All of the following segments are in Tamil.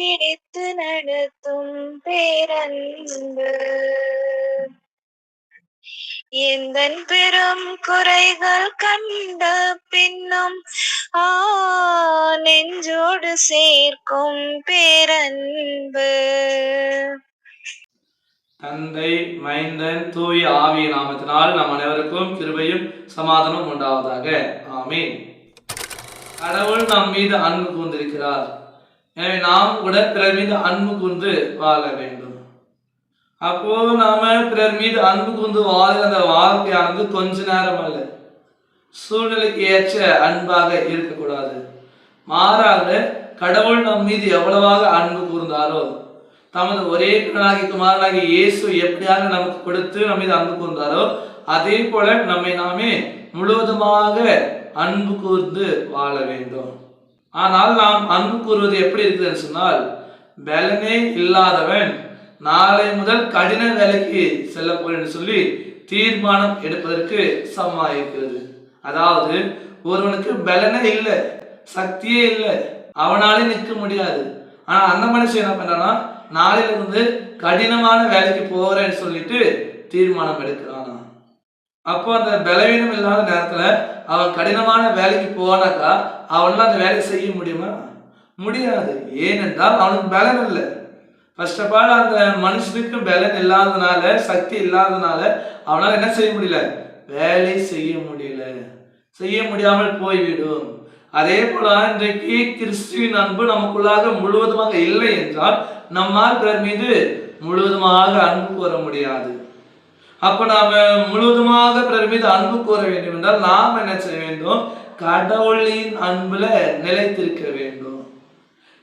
பிடித்து நடத்தும் பேரன்பு. எந்தன் பெரும் குறைகள் கண்ட பின்னும் ஆ நெஞ்சோடு சேர்க்கும் பேரன்பு. தந்தை மைந்தன் தூய ஆவிய நாமத்தினால் நம் அனைவருக்கும் கிருபையும் சமாதானம் உண்டாவதாக. ஆமீன். கடவுள் நம் மீது அன்பு கூர்ந்திருக்கிறார். எனவே நாம் கூட பிறர் மீது அன்பு கூர்ந்து வாழ வேண்டும். அப்போ நாம பிறர் மீது அன்பு கொண்டு வாழ்கிற அந்த வாழ்க்கையானது கொஞ்ச நேரம் அல்ல. சூழ்நிலைக்கு ஏற்ற அன்பாக இருக்கக்கூடாது. மாறாக கடவுள் நம் மீது எவ்வளவாக அன்பு கூர்ந்தாரோ தமது ஒரே கணனாகி குமாரனாகி இயேசு எப்படியாக நமக்கு கொடுத்து நம்ம மீது அன்பு கூர்ந்தாரோ அதே போல நம்மை நாமே முழுவதுமாக அன்பு கூர்ந்து வாழ வேண்டும். ஆனால் நாம் அன்பு கூறுவது எப்படி இருக்குதுன்னு சொன்னால் பலனே இல்லாதவன் நாளை முதல் கடின வேலைக்கு செல்ல போறேன்னு சொல்லி தீர்மானம் எடுப்பதற்கு சமமாக இருக்கிறது. அதாவது ஒருவனுக்கு பலனே இல்லை சக்தியே இல்லை அவனாலே நிற்க முடியாது. ஆனால் அந்த மனுஷன் என்ன பண்றானா நாளையிலிருந்து கடினமான வேலைக்கு போகிறேன்னு சொல்லிட்டு தீர்மானம் எடுக்கிறானா? அப்போ அந்த பலவீனம் இல்லாத நேரத்தில் அவன் கடினமான வேலைக்கு போனாக்கா அவனால் அந்த வேலையை செய்ய முடியுமா? முடியாது. ஏனென்றால் அவனுக்கு பலன் இல்லை. ஃபர்ஸ்ட் ஆஃப் ஆல் அந்த மனுஷனுக்கு பலன் இல்லாதனால சக்தி இல்லாதனால அவனால் என்ன செய்ய முடியல? வேலை செய்ய முடியல. செய்ய முடியாமல் போய்விடும். அதே போல இன்றைக்கு கிறிஸ்துவின் அன்பு நமக்குள்ளாக முழுவதுமாக இல்லை என்றால் நம்மால் பிறர் மீது முழுவதுமாக அன்பு கூற முடியாது. அப்ப நாம முழுவதுமாக பிறர் மீது அன்பு கூற வேண்டும் என்றால் நாம் என்ன செய்ய வேண்டும்? கடவுளின் அன்புல நிலைத்திருக்க வேண்டும்.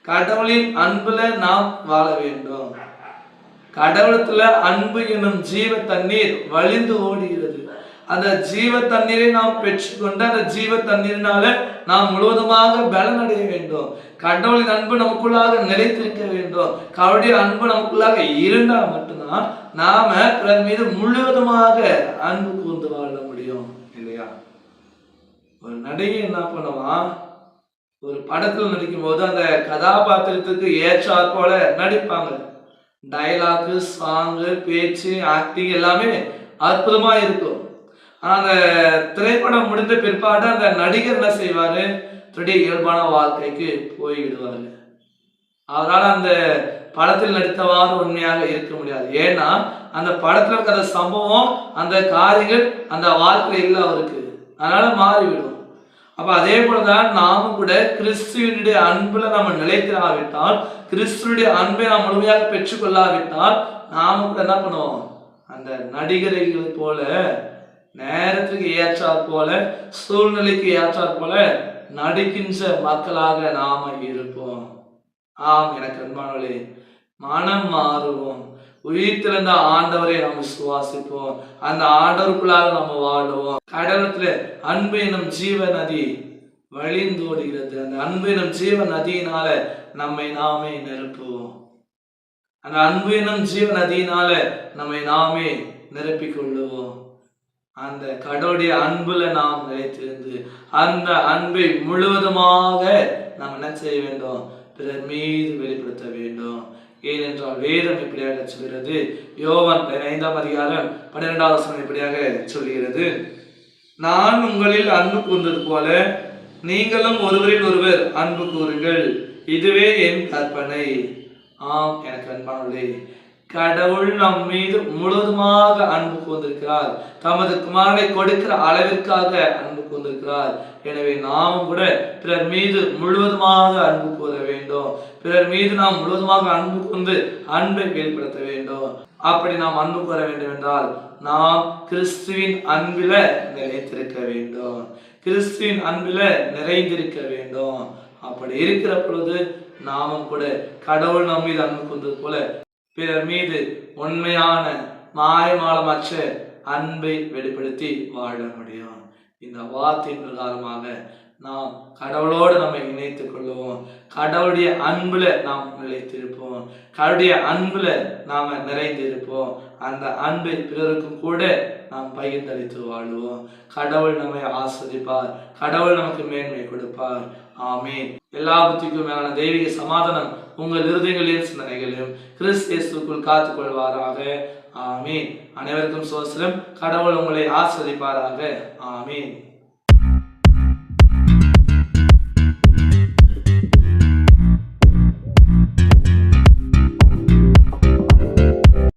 கடவுளின் அன்புல நாம் வாழ வேண்டும். கடவுளத்துல அன்பு என்னும் ஜீவ தண்ணீர் வழிந்து ஓடுகிறது. அந்த ஜீவ தண்ணீரை நாம் பெற்றுக்கொண்டு அந்த ஜீவ தண்ணீரினால நாம் முழுவதுமாக பலனடைய வேண்டும். கடவுளின் அன்பு நமக்குள்ளாக நிலைத்திருக்க வேண்டும். கடவுளுடைய அன்பு நமக்குள்ளாக இருந்தால் மட்டும்தான் நாம பிறர் மீது முழுவதுமாக அன்பு கூர்ந்து வாழ முடியும் இல்லையா? ஒரு நடிகை என்ன பண்ணுவான்? ஒரு படத்துல நடிக்கும் போது அந்த கதாபாத்திரத்துக்கு ஏற்றாற் போல நடிப்பாங்க. டைலாக்கு சாங்கு பேச்சு ஆக்டிங் எல்லாமே அற்புதமா இருக்கும். ஆனா அந்த திரைப்படம் முடிந்த பிற்பாடு அந்த நடிகர் என்ன செய்வாரு? திருடைய இயல்பான வாழ்க்கைக்கு போய்விடுவாரு. அவரால் அந்த படத்தில் நடித்தவாறு உண்மையாக இருக்க முடியாது. ஏன்னா அந்த படத்தில் இருக்கிற சம்பவம் அந்த காரியங்கள் அந்த வாழ்க்கையில் அவருக்கு. அதனால மாறிவிடும். அப்போ அதே போலதான் நாமும் கூட கிறிஸ்துவனுடைய அன்புல நம்ம நிலைத்திராவிட்டால் கிறிஸ்துவனுடைய அன்பை நாம் முழுமையாக பெற்றுக்கொள்ளாவிட்டால் நாம கூட என்ன பண்ணுவோம்? அந்த நடிகரைகள் போல நேரத்துக்கு ஏற்றாற் போல சூழ்நிலைக்கு ஏற்றாற் போல நடிக்கின்ற மக்களாக நாம இருப்போம். ஆம் எனக்கு அன்பானவர்களே மனம் மாறுவோம். உயிர்த்திருந்த ஆண்டவரை நாம் சுவாசிப்போம் அந்த ஆண்டவருக்குள்ளாக நம்ம வாழுவோம். கடவுளத்துல அன்பு எனும் ஜீவ நதி வழிந்தோடுகிறது. அந்த அன்பு எனும் ஜீவ நதியினால நம்மை நாமே நிரப்புவோம். அந்த அன்பு எனும் ஜீவ நதியினால நம்மை நாமே நிரப்பிக் கொள்ளுவோம் அந்த கடவுளுடைய அன்புல நாம் நிலைத்திருந்து அந்த அன்பை முழுவதுமாக நாம் என்ன செய்ய வேண்டும்? பிறர் மீது வெளிப்படுத்த வேண்டும். ஏனென்றால் வேதம் இப்படியாக சொல்கிறது. யோவான் ஐந்தாம் அதிகாரம் பன்னிரெண்டாவது வசனம் இப்படியாக சொல்கிறது. நான் உங்களில் அன்பு கூர்ந்தது போல நீங்களும் ஒருவரில் ஒருவர் அன்பு கூறுங்கள். இதுவே என் கற்பனை. ஆம் எனக்கு அன்பானவர்களே கடவுள் நம் மீது முழுவதுமாக அன்பு கூர்ந்திருக்கிறார். தமது குமாரனை கொடுக்கிற அளவிற்காக அன்பு கூர்ந்திருக்கிறார். எனவே நாமும் கூட பிறர் மீது முழுவதுமாக அன்பு கூற வேண்டும். பிறர் மீது நாம் முழுவதுமாக அன்பு கூர்ந்து அன்பை வெளிப்படுத்த வேண்டும். அப்படி நாம் அன்பு கூற வேண்டும் என்றால் நாம் கிறிஸ்துவின் அன்பில நிலைத்திருக்க வேண்டும். கிறிஸ்துவின் அன்பில நிறைந்திருக்க வேண்டும். அப்படி இருக்கிற பொழுது நாமும் கூட கடவுள் நம் மீது அன்பு கொண்டது போல பிறர் மீது உண்மையான மாயமாலமற்ற அன்பை வெளிப்படுத்தி வாழ முடியும். இந்த வார்த்தையின் பிரகாரமாக நாம் கடவுளோடு நம்மை இணைத்துக் கொள்வோம். கடவுளுடைய அன்புல நாம் நிலைத்திருப்போம். கடவுளுடைய அன்புல நாம நிறைந்திருப்போம். அந்த அன்பை பிறருக்கும் கூட நாம் பகிர்ந்தளித்து வாழ்வோம். கடவுள் நம்மை ஆஸ்வதிப்பார். கடவுள் நமக்கு மேன்மை கொடுப்பார். ஆமேன். எல்லா மேலான தெய்வீக சமாதானம் உங்கள் இருதயங்களின் சிந்தனைகளையும் கிறிஸ்து இயேசுக்குள் காத்துக்கொள்வாராக. ஆமீன். அனைவருக்கும் சோசரம் கடவுள் உங்களை ஆஸ்வதிப்பாராக ஆமீன்.